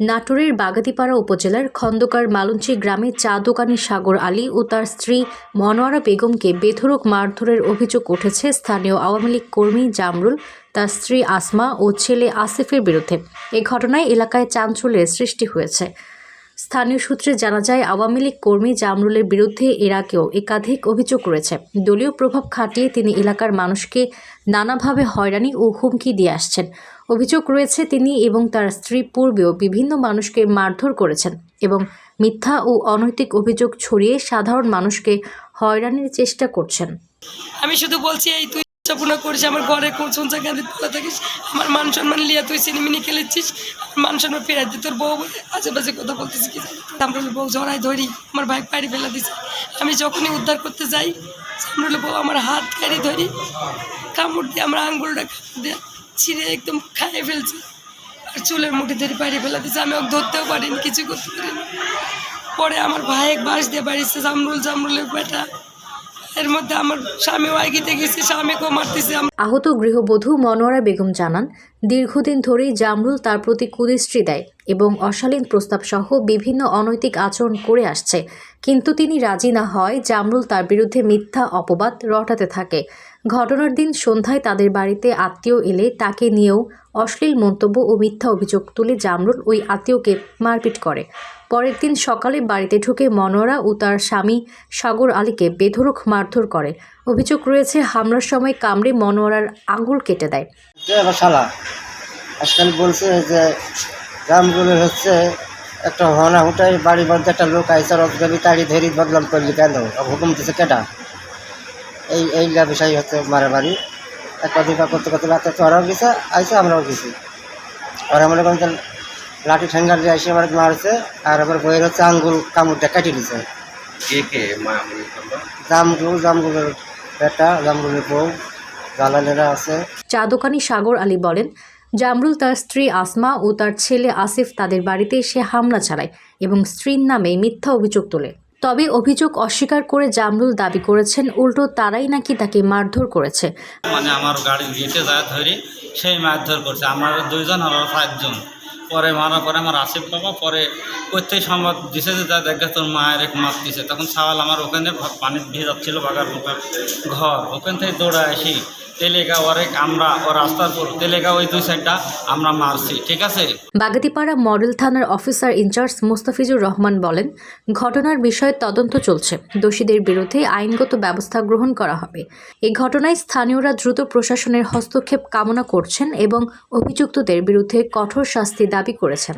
নাটোরের বাগাতিপাড়া উপজেলার খন্দকার মালঞ্চি গ্রামে চা দোকানি সাগর আলী ও তার স্ত্রী মনোয়ারা বেগমকে বেধরক মারধরের অভিযোগ উঠেছে স্থানীয় আওয়ামী লীগ কর্মী জামরুল, তার স্ত্রী আসমা ও ছেলে আসিফের বিরুদ্ধে। এ ঘটনায় এলাকায় চাঞ্চল্যের সৃষ্টি হয়েছে। স্থানীয় সূত্রে জানা যায়, আওয়ামী লীগ কর্মী জামরুলের বিরুদ্ধে এর আগেও একাধিক অভিযোগ রয়েছে। দলীয় প্রভাব খাটিয়ে তিনি এলাকার মানুষকে নানাভাবে হয়রানি ও হুমকি দিয়ে আসছেন। অভিযোগ রয়েছে, তিনি এবং তার স্ত্রী পূর্বেও বিভিন্ন মানুষকে মারধর করেছেন এবং মিথ্যা ও অনৈতিক অভিযোগ ছড়িয়ে সাধারণ মানুষকে হয়রানির চেষ্টা করছেন। আমি শুধু বলছি, এই তুই চাপনা করিস, আমার ঘরে কোন জায়গায় তোলা থাকিস, আমার মান সম্মান লিয়া তুই সিনেমিনি খেলেছিস, আমার মান সম্মান ফেরাই দে তোর বউ আশেপাশে কথা বলতেছি কি আমরা বউ জড়াই ধরি, আমার বাইক পাড়ি ফেলা দিছে। আমি যখনই উদ্ধার করতে যাই, সামনে বউ, আমার হাত কাড়ি ধরি, কামড় দিয়ে আমার আঙ্গুলটা কামড় দিয়ে ছিঁড়ে একদম খাইয়ে ফেলছে, আর চুলের মুঠি ধরে পাড়ি ফেলা দিছে। আমি ওকে ধরতেও পারিনি, কিছু করতে পারিনি। পরে আমার ভাই এক বাস দিয়ে বাড়িছে জামরুল, জামরুলের বেটা। এর মধ্যে আমার স্বামী আহত গৃহবধূ মনোয়ারা বেগম জানান দীর্ঘদিন ধরেই জামরুল তার প্রতি কুদৃষ্টি দেয় এবং অশালীন প্রস্তাব সহ বিভিন্ন অনৈতিক আচরণ করে আসছে। কিন্তু তিনি রাজি না হয় জামরুল তার বিরুদ্ধে মিথ্যা অপবাদ রটাতে থাকে। ঘটনার দিন সন্ধ্যায় তাদের বাড়িতে আত্মীয় এলে তাকে নিয়েও অশ্লীল মন্তব্য ও মিথ্যা অভিযোগ তুলে জামরুল ওই আত্মীয়কে মারপিট করে। পরের দিন সকালে বাড়িতে ঢুকে মনোয়ারা ও তার স্বামী সাগর আলীকে বেধড়ক মারধর করে। অভিযোগ রয়েছে, হামলার সময় কামড়ে মনোয়ারার আঙুল কেটে দেয়। শালা। আজকাল বলছে যে রামগুলো হচ্ছে একটা হনা হুটাই বাড়ি মধ্যে একটা লোক আইসা রজগাবি তাড়ি ধরি বদলাম করলি কেন? হুকুম দিচ্ছে কেটা এই এই বিষয় হচ্ছে মারামারি। একটা দুটা করতে করতে রাতে তোরাও গেছে আইসে আমরাও গেছি। ওরা মনে করেন লাঠি ঠেঙ্গার দিয়ে এসে আমার মারছে আর আমার বইয়ের হচ্ছে আঙ্গুল কামড়টা কেটে দিছে। জামগুল জামগুলের বেটা জামগুলের বউ। জালালেরা আছে। চা দোকানি সাগর আলী বলেন জামরুল তার স্ত্রী আসমা ও তার ছেলে আসিফ তাদের বাড়িতে এসে হামলা চালায় এবং স্ত্রীর নামে মিথ্যা অভিযোগ তোলে। তবে অভিযোগ অস্বীকার করে জামরুল দাবি করেছেন উল্টো তারাই নাকি তাকে মারধর করেছে। মানে আমার গাড়ির গেটে যায় ধরি সেই মারধর করছে। আমরা দুইজন আর পাঁচজন। পরে মারার পরে আমার আসিফ বাবা পরে প্রত্যেক সংবাদ দিছে যে যা দেখে তোর মায়ের এক মাপ দিছে তখন সাওয়াল আমার ওখানে পানি ভিজাচ্ছিল বাগার ঘর। ওখান থেকে দৌড়ে আসি। বাগাতিপাড়া মডেল থানার officer in charge Mostafizur Rahman বলেন, ঘটনার বিষয়ে তদন্ত চলছে, দোষীদের বিরুদ্ধে আইনগত ব্যবস্থা গ্রহণ করা হবে। এই ঘটনায় স্থানীয়রা দ্রুত প্রশাসনের হস্তক্ষেপ কামনা করছেন এবং অভিযুক্তদের বিরুদ্ধে কঠোর শাস্তি দাবি করেছেন।